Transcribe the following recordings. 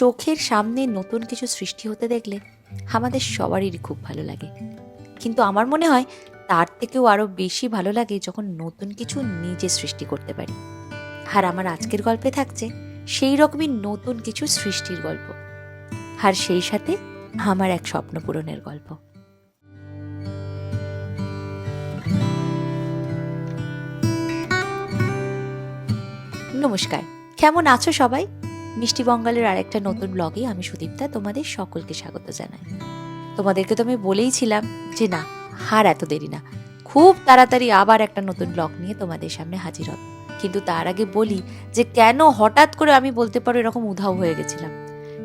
চোখের সামনে নতুন কিছু সৃষ্টি হতে দেখলে আমাদের সবারই খুব ভালো লাগে। কিন্তু আমার মনে হয় তার থেকেও আরও বেশি ভালো লাগে যখন নতুন কিছু নিজে সৃষ্টি করতে পারি। আর আমার আজকের গল্পে থাকছে সেই রকমই নতুন কিছু সৃষ্টির গল্প। আর সেই সাথে আমার এক স্বপ্ন পূরণের গল্প। নমস্কার, কেমন আছো সবাই? মিষ্টি বঙ্গালের আরেকটা নতুন ব্লগে আমি সুদীপ্তা, তোমাদের সকলকে স্বাগত জানাই। তোমাদেরকে তো আমি বলেইছিলাম যে না, হার এত দেরি না। খুব তাড়াতাড়ি আবার একটা নতুন ব্লগ নিয়ে তোমাদের সামনে হাজির হব। কিন্তু তার আগে বলি যে কেন হঠাৎ করে আমি বলতে পারো এরকম উধাও হয়ে গেছিলাম?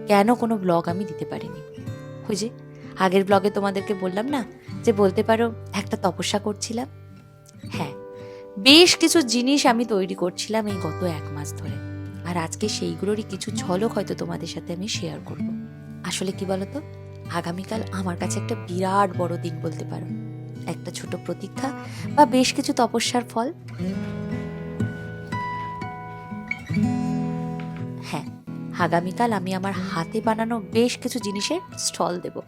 কেন কোনো ব্লগ আমি দিতে পারিনি? ওই যে, আগের ব্লগে তোমাদেরকে বললাম না যে বলতে পারো একটা তপস্যা করছিলাম? হ্যাঁ বেশ কিছু জিনিস আমি তৈরি করছিলাম এই গত এক মাস ধরে। আর আজকে সেইগুলোরই কিছু ঝলক হয়তো তোমাদের সাথে আমি শেয়ার করব। আসলে কি বলতো? আগামীকাল আমার কাছে একটা বিরাট বড় দিন বলতে পারো। একটা ছোট প্রতীক্ষা বা বেশ কিছু তপস্যার ফল। হ্যাঁ আগামীকাল আমি আমার হাতে বানানো বেশ কিছু জিনিসের স্টল দেব।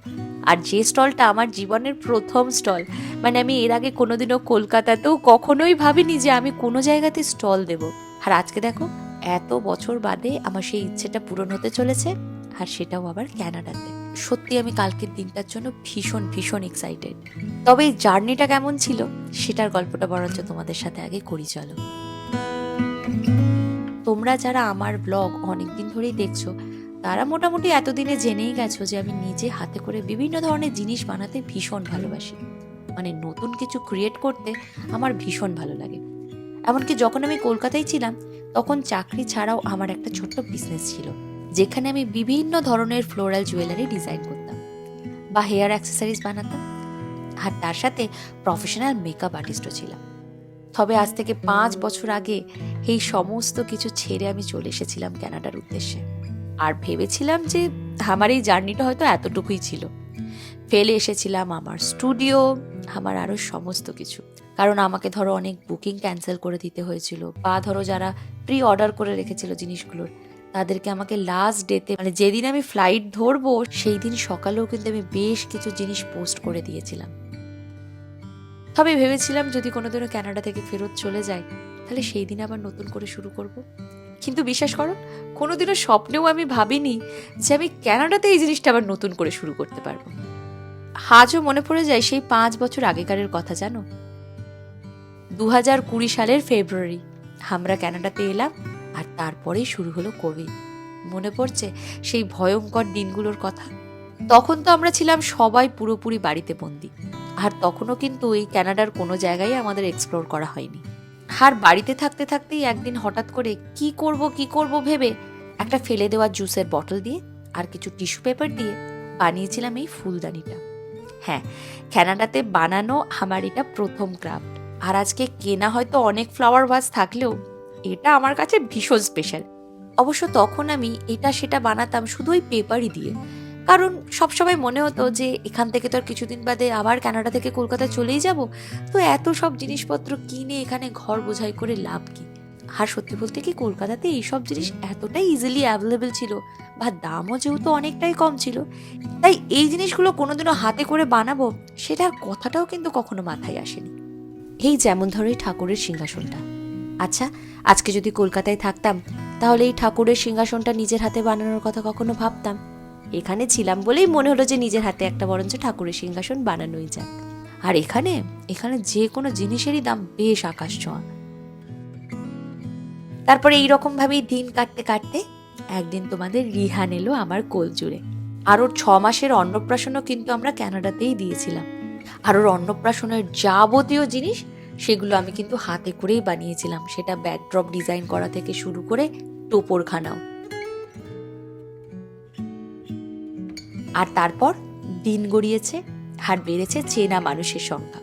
আর যে স্টলটা আমার জীবনের প্রথম স্টল মানে আমি এর আগে কোনোদিনও কলকাতাতেও কখনোই ভাবিনি যে আমি কোনো জায়গাতে স্টল দেব। আর আজকে দেখো এত বছর বাদে আমার সেই ইচ্ছেটা পূরণ হতে চলেছে আর সেটাও আবার ক্যানাডাতে। সত্যি আমি কালকের দিনটার জন্য ভীষণ ভীষণ এক্সাইটেড তবে এই জার্নিটা কেমন ছিল সেটার গল্পটা বরঞ্চ তোমাদের সাথে আগে করি, চলো। তোমরা যারা আমার ব্লগ অনেকদিন ধরেই দেখছ, তারা মোটামুটি এতদিনে জেনেই গেছো যে আমি নিজে হাতে করে বিভিন্ন ধরনের জিনিস বানাতে ভীষণ ভালোবাসি। মানে নতুন কিছু ক্রিয়েট করতে আমার ভীষণ ভালো লাগে। এমনকি যখন আমি কলকাতায় ছিলাম তখন চাকরি ছাড়াও আমার একটা ছোট্ট বিজনেস ছিল, যেখানে আমি বিভিন্ন ধরনের ফ্লোরাল জুয়েলারি ডিজাইন করতাম, বা হেয়ার অ্যাক্সেসরিজ বানাতাম, আর তার সাথে প্রফেশনাল মেকআপ আর্টিস্টও ছিলাম। তবে আজ থেকে পাঁচ বছর আগে এই সমস্ত কিছু ছেড়ে আমি চলে এসেছিলাম ক্যানাডার উদ্দেশ্যে। আর ভেবেছিলাম যে আমার এই জার্নিটা হয়তো এতটুকুই ছিল। ফেলে এসেছিলাম আমার স্টুডিও, আমার আরও সমস্ত কিছু। কারণ আমাকে ধরো অনেক বুকিং ক্যান্সেল করে দিতে হয়েছিল। বা ধরো যারা প্রি অর্ডার করে রেখেছিল জিনিসগুলোর তাদেরকে আমাকে লাস্ট ডেতে মানে যেদিন আমি ফ্লাইট ধরবো সেই দিন সকালেও কিন্তু আমি বেশ কিছু জিনিস পোস্ট করে দিয়েছিলাম। তবে ভেবেছিলাম যদি কোনোদিনও ক্যানাডা থেকে ফেরত চলে যায়, তাহলে সেই দিন আবার নতুন করে শুরু করব। কিন্তু বিশ্বাস করো, কোনোদিনও স্বপ্নেও আমি ভাবিনি যে আমি ক্যানাডাতে এই জিনিসটা আবার নতুন করে শুরু করতে পারব। আজও মনে পড়ে যায় সেই পাঁচ বছর আগেকারের কথা জানো? দু হাজার কুড়ি সালের ফেব্রুয়ারি, আমরা ক্যানাডাতে এলাম আর তারপরেই শুরু হলো কোভিড। মনে পড়ছে সেই ভয়ঙ্কর দিনগুলোর কথা? তখন তো আমরা ছিলাম সবাই পুরোপুরি বাড়িতে বন্দি, আর তখনও কিন্তু এই ক্যানাডার কোনো জায়গায় আমাদের এক্সপ্লোর করা হয়নি। আর বাড়িতে থাকতে থাকতেই একদিন হঠাৎ করে কি করব কি করব ভেবে একটা ফেলে দেওয়া জুসের বটল দিয়ে আর কিছু টিস্যু পেপার দিয়ে বানিয়েছিলাম এই ফুলদানিটা। হ্যাঁ ক্যানাডাতে বানানো আমার এটা প্রথম ক্রাফট। আর আজকে কেনা হয়তো অনেক ফ্লাওয়ার ভাস থাকলেও, এটা আমার কাছে ভীষণ স্পেশাল অবশ্য তখন আমি এটা সেটা বানাতাম শুধু ওই পেপারই দিয়ে। কারণ সবসময় মনে হতো যে এখান থেকে তো আর কিছুদিন বাদে আবার কানাডা থেকে কলকাতা চলেই যাব। তো এত সব জিনিসপত্র কিনে এখানে ঘর বোঝাই করে লাভ কি? আর সত্যি বলতে কি কলকাতাতে এইসব জিনিস এতটাই ইজিলি অ্যাভেলেবেল ছিল, বা দামও যেহেতু অনেকটাই কম ছিল, তাই এই জিনিসগুলো কোনোদিনও হাতে করে বানাবো সেটার কথাটাও কিন্তু কখনো মাথায় আসেনি। এই যেমন ধরো এই ঠাকুরের সিংহাসনটা। আচ্ছা আজকে যদি কলকাতায় থাকতাম, তাহলে এই ঠাকুরের সিংহাসনটা নিজের হাতে বানানোর কথা কখনো ভাবতাম? এখানে ছিলাম বলেই মনে হলো যে নিজের হাতে একটা বরঞ্চ ঠাকুরের সিংহাসন বানানোই যাক। আর এখানে এখানে যে কোনো জিনিসেরই দাম বেশ আকাশ ছোঁয়া। তারপরে এইরকম ভাবেই দিন কাটতে কাটতে একদিন তোমাদের রিহান এলো আমার কোল জুড়ে। আর ওর ছ মাসের অন্নপ্রাশনও কিন্তু আমরা ক্যানাডাতেই দিয়েছিলাম। আর ওর অন্নপ্রাশনের যাবতীয় জিনিস সেগুলো আমি কিন্তু হাতে করেই বানিয়েছিলাম। সেটা ব্যাকড্রপ ডিজাইন করা থেকে শুরু করে টোপরখানাও। আর তারপর দিন গড়িয়েছে আর বেড়েছে চেনা মানুষের সংখ্যা।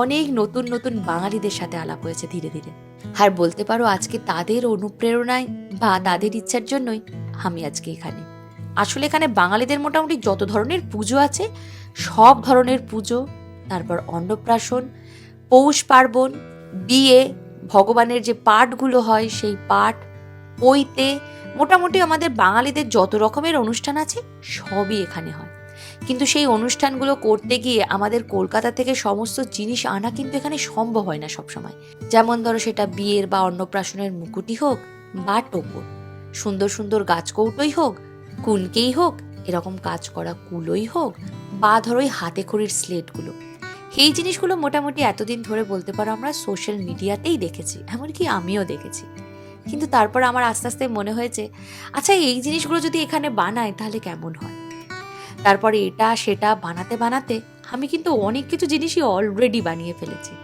অনেক নতুন নতুন বাঙালিদের সাথে আলাপ হয়েছে ধীরে ধীরে। আর বলতে পারো আজকে তাদের অনুপ্রেরণায় বা তাদের ইচ্ছার জন্যই আমি আজকে এখানে। আসলে এখানে বাঙালিদের মোটামুটি যত ধরনের পুজো আছে, সব ধরনের পুজো, তারপর অন্নপ্রাশন, পৌষ পার্বণ, বিয়ে, ভগবানের যে পাঠগুলো হয় সেই পাঠ পইতে মোটামুটি আমাদের বাঙালিদের যত রকমের অনুষ্ঠান আছে সবই এখানে হয়। কিন্তু সেই অনুষ্ঠানগুলো করতে গিয়ে আমাদের কলকাতা থেকে সমস্ত জিনিস আনা কিন্তু এখানে সম্ভব হয় না সবসময়। যেমন ধরো সেটা বিয়ের বা অন্নপ্রাশনের মুকুটি হোক বা টোপর। সুন্দর সুন্দর গাছকৌটোই হোক, কুনকেই হোক, এরকম কাজ করা কুলোই হোক, বা ধরো ওই হাতে খড়ির স্লেটগুলো। এই জিনিসগুলো মোটামুটি এতদিন ধরে বলতে পারো আমরা সোশ্যাল মিডিয়াতেই দেখেছি, এমনকি আমিও দেখেছি। কিন্তু তারপর আমার আস্তে আস্তে মনে হয়েছে আচ্ছা এই জিনিসগুলো যদি এখানে বানায় তাহলে কেমন হয়? তারপরে এটা, সেটা বানাতে বানাতে আমি কিন্তু অনেক কিছু জিনিসই অলরেডি বানিয়ে ফেলেছি।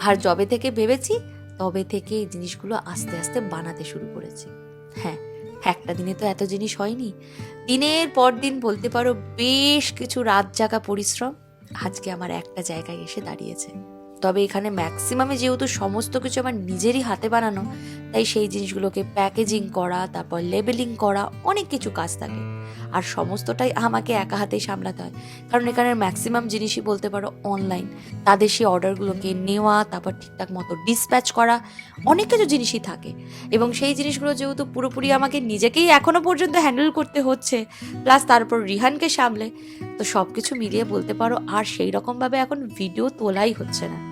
আর যবে থেকে ভেবেছি, তবে থেকে এই জিনিসগুলো আস্তে আস্তে বানাতে শুরু করেছি। হ্যাঁ একটা দিনে তো এত জিনিস হয়নি। দিনের পর দিন বলতে পারো বেশ কিছু রাত জাগা পরিশ্রম আজকে আমার একটা জায়গায় এসে দাঁড়িয়েছে। তবে এখানে ম্যাক্সিমামে যেহেতু সমস্ত কিছু আমার নিজেরই হাতে বানানো তাই সেই জিনিসগুলোকে প্যাকেজিং করা, তারপর লেবেলিং করা, অনেক কিছু কাজ থাকে। আর সমস্তটাই আমাকে একা হাতেই সামলাতে হয়। কারণ এখানের ম্যাক্সিমাম জিনিসই বলতে পারো অনলাইন। তাদের সেই অর্ডারগুলোকে নেওয়া, তারপর ঠিকঠাক মতো ডিসপ্যাচ করা, অনেক কিছু জিনিসই থাকে। এবং সেই জিনিসগুলো যেহেতু পুরোপুরি আমাকে নিজেকেই এখনও পর্যন্ত হ্যান্ডেল করতে হচ্ছে, প্লাস তারপর রিহানকে সামলে, তো সব কিছু মিলিয়ে বলতে পারো আর সেই রকমভাবে এখন ভিডিও তোলাই হচ্ছে না।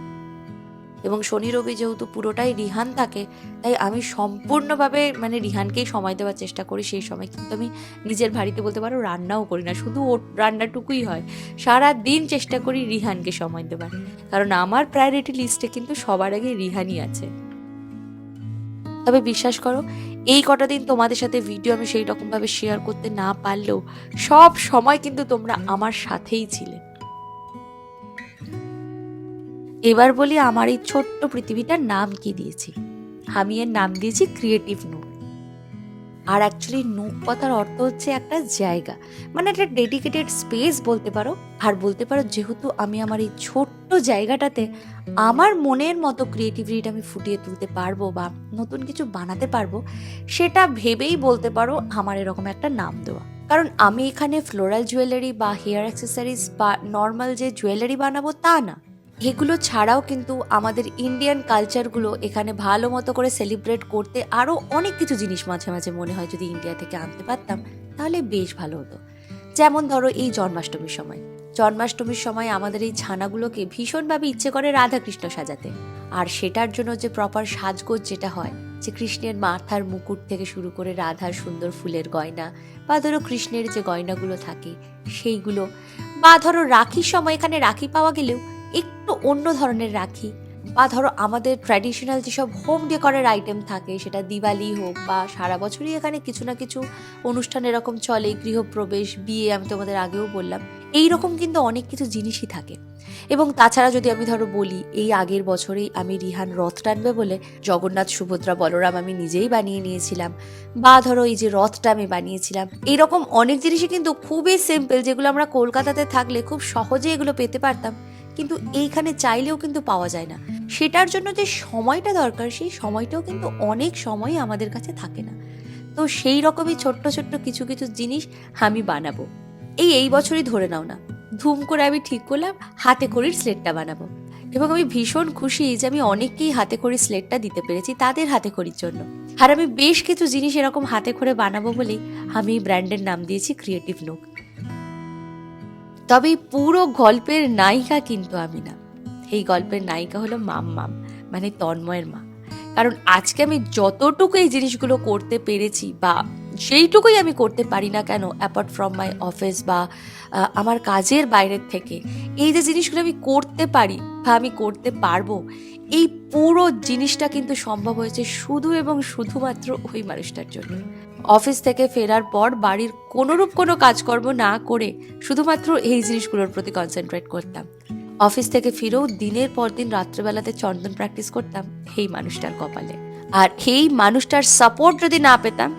এবং শনি রবি যেহেতু পুরোটাই রিহান থাকে, তাই আমি সম্পূর্ণভাবে মানে রিহানকেই সময় দেওয়ার চেষ্টা করি সেই সময়। কিন্তু আমি নিজের বাড়িতে বলতে পারো রান্নাও করি না, শুধু ও রান্নাটুকুই হয়। সারা দিন চেষ্টা করি রিহানকে সময় দেওয়ার, কারণ আমার প্রায়োরিটি লিস্টে কিন্তু সবার আগে রিহানই আছে। তবে বিশ্বাস করো, এই কটা দিন তোমাদের সাথে ভিডিও আমি সেই রকমভাবে শেয়ার করতে না পারলেও সব সময় কিন্তু তোমরা আমার সাথেই ছিলে। এবার বলি আমার এই ছোট্ট পৃথিবীটার নাম কি দিয়েছি? আমি এর নাম দিয়েছি ক্রিয়েটিভ নুক আর অ্যাকচুয়ালি নুক কথার অর্থ হচ্ছে একটা জায়গা। মানে একটা ডেডিকেটেড স্পেস বলতে পারো। আর বলতে পারো যেহেতু আমি আমার এই ছোট্ট জায়গাটাতে আমার মনের মতো ক্রিয়েটিভিটিটা আমি ফুটিয়ে তুলতে পারব বা নতুন কিছু বানাতে পারব, সেটা ভেবেই বলতে পারো আমার এরকম একটা নাম দেওয়া। কারণ আমি এখানে ফ্লোরাল জুয়েলারি বা হেয়ার অ্যাক্সেসরিজ বা নর্মাল যে জুয়েলারি বানাবো তা না। এগুলো ছাড়াও কিন্তু আমাদের ইন্ডিয়ান কালচারগুলো এখানে ভালো মতো করে সেলিব্রেট করতে আরও অনেক কিছু জিনিস মাঝে মাঝে মনে হয় যদি ইন্ডিয়া থেকে আনতে পারতাম, তাহলে বেশ ভালো হতো। যেমন ধরো এই জন্মাষ্টমীর সময়। জন্মাষ্টমীর সময় আমাদের এই ছানাগুলোকে ভীষণভাবে ইচ্ছে করে রাধাকৃষ্ণ সাজাতে। আর সেটার জন্য যে প্রপার সাজগোজ যেটা হয়, যে কৃষ্ণের মাথার মুকুট থেকে শুরু করে রাধার সুন্দর ফুলের গয়না, বা ধরো কৃষ্ণের যে গয়নাগুলো থাকে, সেইগুলো, বা ধরো রাখির সময় এখানে রাখি পাওয়া গেলেও একটু অন্য ধরনের রাখি। বা ধরো আমাদের ট্র্যাডিশনাল যেসব হোম ডেকরের আইটেম থাকে, সেটা দিওয়ালি হোক বা সারা বছরই এখানে কিছু না কিছু অনুষ্ঠান এরকম চলে, গৃহপ্রবেশ, বিয়ে আমি তোমাদের আগেও বললাম। এই রকম কিন্তু অনেক কিছু জিনিসই থাকে। এবং তাছাড়া যদি আমি ধরো বলি, এই আগের বছরেই আমি রিহান রথ টানবে বলে জগন্নাথ, সুভদ্রা, বলরাম আমি নিজেই বানিয়ে নিয়েছিলাম। বা ধরো এই যে রথটা আমি বানিয়েছিলাম এইরকম অনেক জিনিসই কিন্তু খুবই সিম্পল যেগুলো আমরা কলকাতাতে থাকলে খুব সহজে এগুলো পেতে পারতাম। কিন্তু এইখানে চাইলেও কিন্তু পাওয়া যায় না। সেটার জন্য যে সময়টা দরকার, সেই সময়টাও কিন্তু অনেক সময় আমাদের কাছে থাকে না। তো সেই রকমই ছোট্ট ছোট্ট কিছু কিছু জিনিস আমি বানাবো। এই এই বছরই ধরে নাও না। ধুম করে আমি ঠিক করলাম, হাতে করির স্লেটটা বানাবো। এবং আমি ভীষণ খুশি যে আমি অনেককেই হাতে করি স্লেটটা দিতে পেরেছি তাদের হাতে করির জন্য। আর আমি বেশ কিছু জিনিস এরকম হাতে করে বানাবো বলেই আমি ব্র্যান্ডের নাম দিয়েছি ক্রিয়েটিভ নুক তবে এই পুরো গল্পের নায়িকা কিন্তু আমি না। এই গল্পের নায়িকা হলো মাম মাম মানে তন্ময়ের মা। কারণ আজকে আমি যতটুকু এই জিনিসগুলো করতে পেরেছি বা সেইটুকুই আমি করতে পারি না কেন অ্যাপার্ট ফ্রম মাই অফিস বা আমার কাজের বাইরের থেকে, এই যে জিনিসগুলো আমি করতে পারি বা আমি করতে পারব, এই পুরো জিনিসটা কিন্তু সম্ভব হয়েছে শুধু এবং শুধুমাত্র ওই মানুষটার জন্য। অফিস থেকে ফেরার পর বাড়ির কোনোরূপ কোনো কাজকর্ম না করে শুধুমাত্র এই জিনিসগুলোর প্রতি কনসেন্ট্রেট করতাম। অফিস থেকে ফিরেও দিনের পর দিন রাত্রেবেলাতে চন্দন প্র্যাকটিস করতাম এই মানুষটার কপালে। আর এই মানুষটার সাপোর্ট যদি না পেতাম,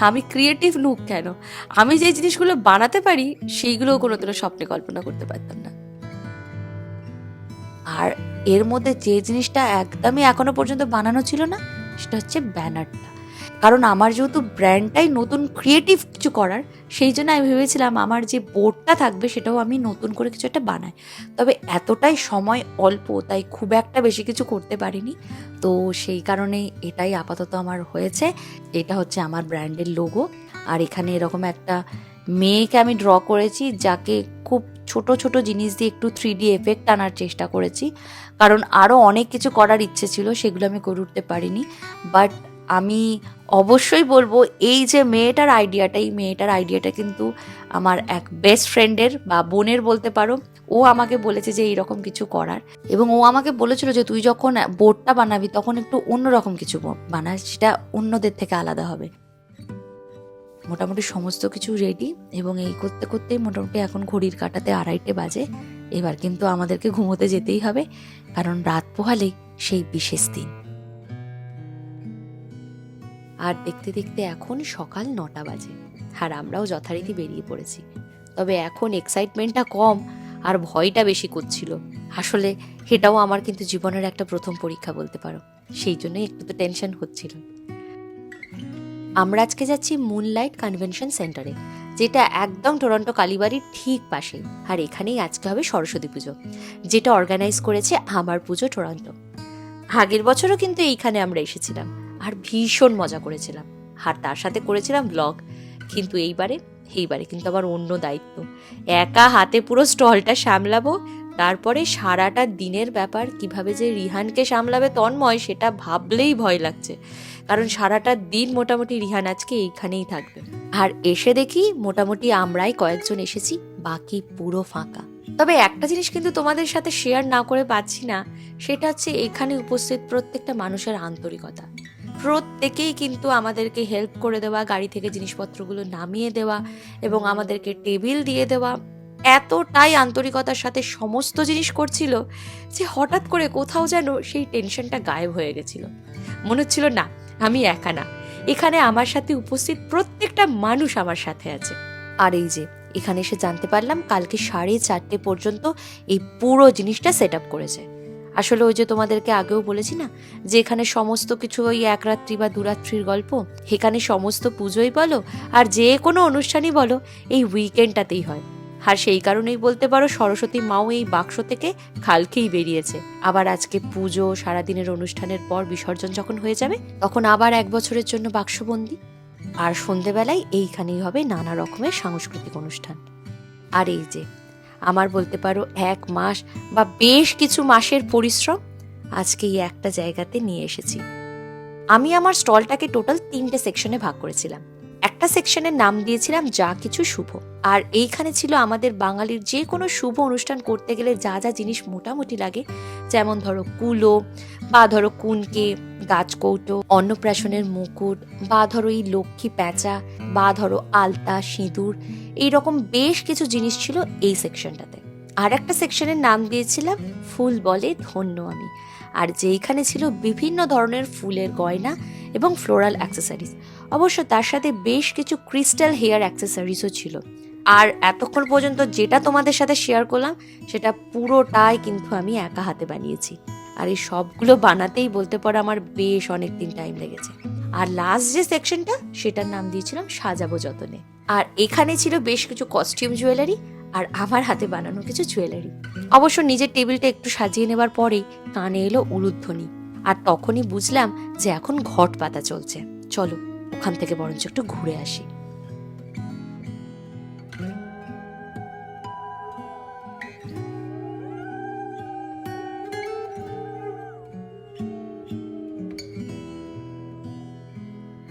আমি ক্রিয়েটিভ নুক কেন? আমি যে জিনিসগুলো বানাতে পারি, সেইগুলোও কোনোদিনও স্বপ্নে কল্পনা করতে পারতাম না। আর এর মধ্যে যে জিনিসটা একদমই এখনও পর্যন্ত বানানো ছিল না, সেটা হচ্ছে ব্যানারটা। কারণ আমার যেহেতু ব্র্যান্ডটাই নতুন ক্রিয়েটিভ কিছু করার, সেই জন্য আমি ভেবেছিলাম আমার যে বোর্ডটা থাকবে সেটাও আমি নতুন করে কিছু একটা বানাই। তবে এতটাই সময় অল্প, তাই খুব একটা বেশি কিছু করতে পারিনি। তো সেই কারণে এটাই আপাতত আমার হয়েছে। এটা হচ্ছে আমার ব্র্যান্ডের লোগো আর এখানে এরকম একটা মেয়েকে আমি ড্র করেছি, যাকে খুব ছোট ছোট জিনিস দিয়ে একটু থ্রি ডি এফেক্ট আনার চেষ্টা করেছি। কারণ আরও অনেক কিছু করার ইচ্ছে ছিল, সেগুলো আমি করে উঠতে পারিনি। বাট আমি অবশ্যই বলব, এই যে মেয়েটার আইডিয়াটা এই মেয়েটার আইডিয়াটা কিন্তু আমার এক বেস্ট ফ্রেন্ডের বা বোনের বলতে পারো, ও আমাকে বলেছে যে এইরকম কিছু করার। এবং ও আমাকে বলেছিল যে তুই যখন বোর্ডটা বানাবি তখন একটু অন্যরকম কিছু বানাস, সেটা অন্যদের থেকে আলাদা হবে। মোটামুটি সমস্ত কিছু রেডি এবং এই করতে করতেই মোটামুটি এখন ঘড়ির কাটাতে আড়াইটে বাজে। এবার কিন্তু আমাদেরকে ঘুমোতে যেতেই হবে, কারণ রাত পোহালেই সেই বিশেষ দিন। আর দেখতে দেখতে এখন সকাল নটা বাজে। আর আমরাও যথারীতি বেরিয়ে পড়েছি। তবে এখন এক্সাইটমেন্টটা কম আর ভয়টা বেশি করছিল। আসলে এটাও আমার কিন্তু জীবনের একটা প্রথম পরীক্ষা বলতে পারো। সেই জন্যই একটু তো টেনশন হচ্ছিল। আমরা আজকে যাচ্ছি মুনলাইট কনভেনশন সেন্টারে যেটা একদম টরন্টো কালীবাড়ির ঠিক পাশে আর এখানেই আজকে হবে সরস্বতী পুজো, যেটা অর্গানাইজ করেছে আমার পুজো টরন্টো আগের বছরও কিন্তু এইখানে আমরা এসেছিলাম। আর ভীষণ মজা করেছিলাম। আর তার সাথে করেছিলাম ব্লগ কিন্তু এইবারে এইবারে কিন্তু আবার অন্য দায়িত্ব। একা হাতে পুরো স্টলটা সামলাবো, তারপরে সারাটা দিনের ব্যাপার, কীভাবে যে রিহানকে সামলাবে তন্ময়, সেটা ভাবলেই ভয় লাগছে। কারণ সারাটা দিন মোটামুটি রিহান আজকে এইখানেই থাকবে। আর এসে দেখি মোটামুটি আমরাই কয়েকজন এসেছি, বাকি পুরো ফাঁকা। তবে একটা জিনিস কিন্তু তোমাদের সাথে শেয়ার না করে পাচ্ছি না, সেটা হচ্ছে এখানে উপস্থিত প্রত্যেকটা মানুষের আন্তরিকতা। প্রত্যেকেই কিন্তু আমাদেরকে হেল্প করে দেওয়া, গাড়ি থেকে জিনিসপত্রগুলো নামিয়ে দেওয়া এবং আমাদেরকে টেবিল দিয়ে দেওয়া। এতটাই আন্তরিকতার সাথে সমস্ত জিনিস করছিল যে হঠাৎ করে কোথাও যেন সেই টেনশনটা গায়েব হয়ে গেছিল। মনে হচ্ছিল, না, আমি একা না। এখানে আমার সাথে উপস্থিত প্রত্যেকটা মানুষ আমার সাথে আছে। আর এই যে, এখানে এসে জানতে পারলাম কালকে সাড়ে চারটে পর্যন্ত এই পুরো জিনিসটা সেট আপ করেছে। আসলে ওই যে তোমাদেরকে আগেও বলেছি না, যে এখানে সমস্ত কিছু ওই এক রাত্রি বা দুরাত্রির গল্প, এখানে সমস্ত পুজোই বলো, আর যে কোনো অনুষ্ঠানই বলো, এই উইকেন্ডটাতেই হয়। আর সেই কারণেই বলতে পারো সরস্বতী মাও এই বাক্স থেকে খালকেই বেরিয়েছে। আবার আজকে পুজো, সারাদিনের অনুষ্ঠানের পর বিসর্জন যখন হয়ে যাবে, তখন আবার এক বছরের জন্য বাক্সবন্দি। আর সন্ধেবেলায় এইখানেই হবে নানা রকমের সাংস্কৃতিক অনুষ্ঠান। আর এই যে আমার বলতে পারো এক মাস বা বেশ কিছু মাসের পরিশ্রম আজকে এই একটা জায়গাতে নিয়ে এসেছি। আমি আমার স্টলটাকে টোটাল তিনটে সেকশনে ভাগ করেছিলাম। একটা সেকশনের নাম দিয়েছিলাম, যা কিছু শুভ। আর এইখানে ছিল আমাদের বাঙালির যে কোনো শুভ অনুষ্ঠান করতে গেলে যা যা জিনিস মোটামুটি লাগে। যেমন ধরো কুলো, বা ধরো কুনকে গাছকৌটো, অন্নপ্রাশনের মুকুট, বা ধরো এই লক্ষ্মী প্যাঁচা, বা ধরো আলতা, সিঁদুর, এইরকম বেশ কিছু জিনিস ছিল এই সেকশনটাতে। আর একটা সেকশনের নাম দিয়েছিলাম, ফুল বলে ধন্য আমি। আর যেইখানে ছিল বিভিন্ন ধরনের ফুলের গয়না এবং ফ্লোরাল অ্যাক্সেসরিজ। অবশ্য তার সাথে বেশ কিছু ক্রিস্টাল হেয়ার অ্যাক্সেসরিজও ছিল। আর এতক্ষণ পর্যন্ত যেটা তোমাদের সাথে শেয়ার করলাম, সেটা পুরোটাই কিন্তু আমি একা হাতে বানিয়েছি। আর এই সবগুলো বানাতেই বলতে পারো আমার বেশ অনেক দিন টাইম লেগেছে। আর লাস্ট যে সেকশনটা সেটার নাম দিয়েছিলাম সাজাবো যতনে। আর এখানে ছিল বেশ কিছু কস্টিউম জুয়েলারি আর আমার হাতে বানানো কিছু জুয়েলারি অবশ্য নিজের টেবিলটা একটু সাজিয়ে নেবার পরেই কানে এলো উলুধ্বনি। আর তখনই বুঝলাম যে এখন ঘট পাতা চলছে। চলো ওখান থেকে বরঞ্চ একটু ঘুরে আসি।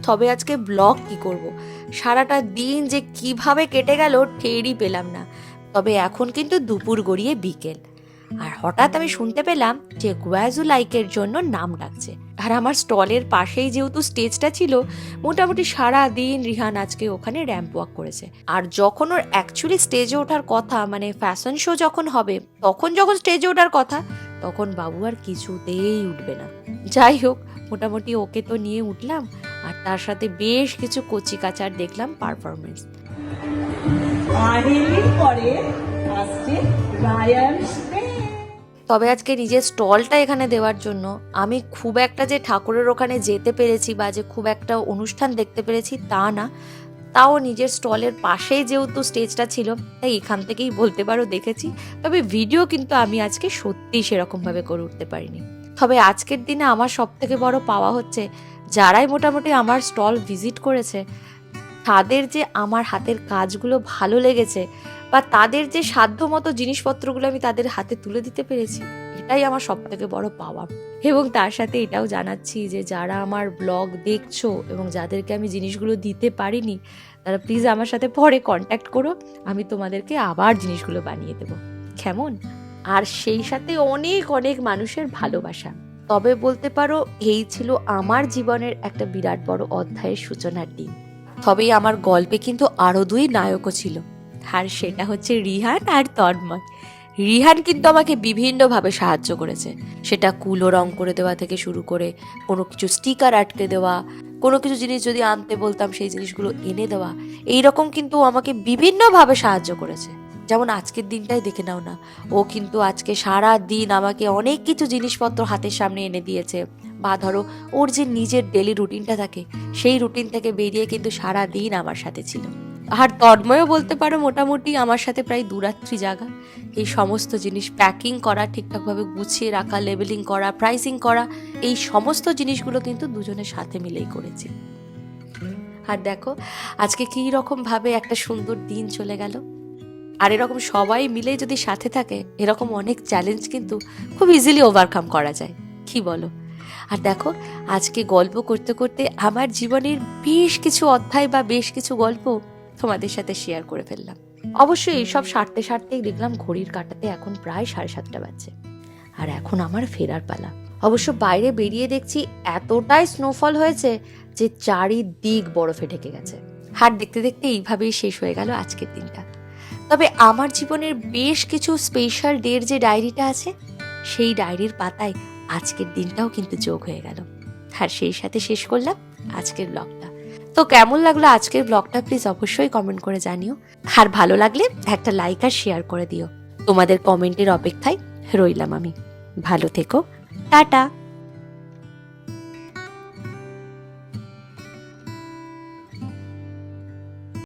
তবে আজকে ব্লগ কি করব। সারাটা দিন যে কীভাবে কেটে গেল, টেরই পেলাম না। তবে এখন কিন্তু দুপুর গড়িয়ে বিকেল। আর হঠাৎ আমি শুনতে পেলাম যে গুয়াজু লাইকের জন্য নাম ডাকছে। আর আমার স্টলের পাশেই যেহেতু স্টেজটা ছিল, মোটামুটি সারা দিন রিহান আজকে ওখানে র্যাম্প ওয়াক করেছে। আর যখন ওর অ্যাকচুয়ালি স্টেজে ওঠার কথা মানে ফ্যাশন শো যখন হবে, তখন যখন স্টেজে ওঠার কথা, তখন বাবু আর কিছুতেই উঠবে না। যাই হোক, মোটামুটি ওকে তো নিয়ে উঠলাম, আর তার সাথে বেশ কিছু কচি কাচার দেখলাম পারফরমেন্স পরে আসছে রায়ান তবে আজকে নিজের স্টলটা এখানে দেওয়ার জন্য আমি খুব একটা যে ঠাকুরের ওখানে যেতে পেরেছি বা যে খুব একটা অনুষ্ঠান দেখতে পেরেছি তা না। তাও নিজের স্টলের পাশেই যেহেতু স্টেজটা ছিল, তাই এখান থেকেই বলতে পারো দেখেছি। তবে ভিডিও কিন্তু আমি আজকে সত্যিই সেরকমভাবে করে উঠতে পারিনি। তবে আজকের দিনে আমার সব থেকে বড় পাওয়া হচ্ছে, যারাই মোটামুটি আমার স্টল ভিজিট করেছে, তাদের যে আমার হাতের কাজগুলো ভালো লেগেছে বা তাদের যে সাধ্য মতো জিনিসপত্রগুলো আমি তাদের হাতে তুলে দিতে পেরেছি, এটাই আমার সব থেকে বড় পাওয়া এবং তার সাথে এটাও জানাচ্ছি যে যারা আমার ব্লগ দেখছ এবং যাদেরকে আমি জিনিসগুলো দিতে পারিনি, তারা প্লিজ আমার সাথে পরে কন্ট্যাক্ট করো, আমি তোমাদেরকে আবার জিনিসগুলো বানিয়ে দেবো। কেমন? আর সেই সাথে অনেক অনেক মানুষের ভালোবাসা। তবে বলতে পারো, এই ছিল আমার জীবনের একটা বিরাট বড় অধ্যায়ের সূচনার দিন। তবেই আমার গল্পে কিন্তু আরও দুই নায়কও ছিল। আর সেটা হচ্ছে রিহান আর তন্ময়। রিহান কিন্তু আমাকে বিভিন্নভাবে সাহায্য করেছে। সেটা কুলো রং করে দেওয়া থেকে শুরু করে কোনো কিছু স্টিকার আটকে দেওয়া, কোনো কিছু জিনিস যদি আনতে বলতাম সেই জিনিসগুলো এনে দেওয়া এই রকম কিন্তু আমাকে বিভিন্নভাবে সাহায্য করেছে। যেমন আজকের দিনটাই দেখে নাও না, ও কিন্তু আজকে সারা দিন আমাকে অনেক কিছু জিনিসপত্র হাতের সামনে এনে দিয়েছে। বা ধরো, ওর যে নিজের ডেলি রুটিনটা থাকে, সেই রুটিন থেকে বেরিয়ে কিন্তু সারা দিন আমার সাথে ছিল। আর তন্ময়ও বলতে পারো মোটামুটি আমার সাথে প্রায় দুরাত্রি জাগা। এই সমস্ত জিনিস প্যাকিং করা, ঠিকঠাকভাবে গুছিয়ে রাখা লেবেলিং করা প্রাইসিং করা, এই সমস্ত জিনিসগুলো কিন্তু দুজনের সাথে মিলেই করেছি। আর দেখো, আজকে কী রকমভাবে একটা সুন্দর দিন চলে গেল। আর এরকম সবাই মিলে যদি সাথে থাকে, এরকম অনেক চ্যালেঞ্জ কিন্তু খুব ইজিলি ওভারকাম করা যায়। কি বলো? আর দেখো, আজকে গল্প করতে করতে আমার জীবনের বেশ কিছু অধ্যায় বা বেশ কিছু গল্প তোমাদের সাথে শেয়ার করে ফেললাম। অবশ্যই এইসব সারতে সারতেই দেখলাম ঘড়ির কাটাতে এখন প্রায় সাড়ে সাতটা বাজছে। আর এখন আমার ফেরার পালা। অবশ্য বাইরে বেরিয়ে দেখছি এতটাই স্নোফল হয়েছে যে চারিদিক বরফে ঢেকে গেছে। হাট দেখতে দেখতে এইভাবেই শেষ হয়ে গেল আজকের দিনটা। তবে আমার জীবনের বেশ কিছু স্পেশাল ডের যে ডায়েরিটা আছে, সেই ডায়েরির পাতায় আজকের দিনটাও কিন্তু যোগ হয়ে গেল। আর সেই সাথে শেষ করলাম আজকের ব্লগটা তো কেমন লাগল আজকের ব্লগটা প্লিজ অবশ্যই কমেন্ট করে জানিও। আর ভালো লাগলে একটা লাইক আর শেয়ার করে দিও। তোমাদের কমেন্টের অপেক্ষায় রইলাম আমি। ভালো থেকো। টাটা।